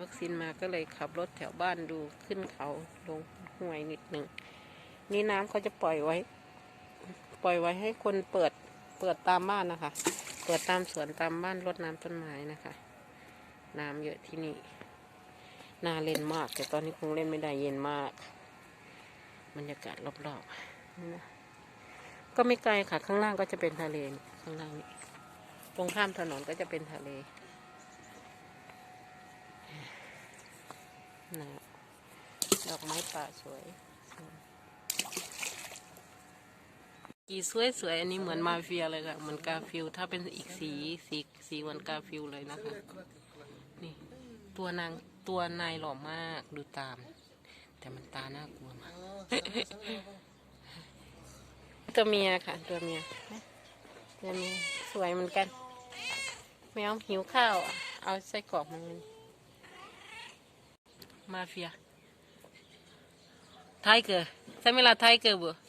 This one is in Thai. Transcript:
วัคซีนมาก็เลยขับรถแถวบ้านดูขึ้นเขาลงห้วยนิดหนึ่งนี่น้ำเขาจะปล่อยไว้ ปล่อยไว้ให้คนเปิดเปิดตามบ้านนะคะ เปิดตามสวนตามบ้านรดน้ำต้นไม้นะคะ น้ำเยอะที่นี่น่าเล่นมาก แต่ตอนนี้คงเล่นไม่ได้เย็นมากบรรยากาศรอบๆนี่นะก็ไม่ไกลค่ะ ข้างล่างก็จะเป็นทะเลข้างล่างนี่ตรงข้ามถนนก็จะเป็นทะเล นะดอกไม้ป่าสวย กีสวยสวยอันนี้เหมือนมาเฟียเลยค่ะ เหมือนกาฟิลถ้าเป็นอีกสีสีสีเหมือนกาฟิลเลยนะคะ นี่ ตัวนางตัวนายหล่อมากดูตาม แต่มันตาน่ากลัวมาก ตัวเมียค่ะ ตัวเมียตัวเมียสวยเหมือนกัน แมวหิวข้าว เอาไส้กรอกมา เลยมา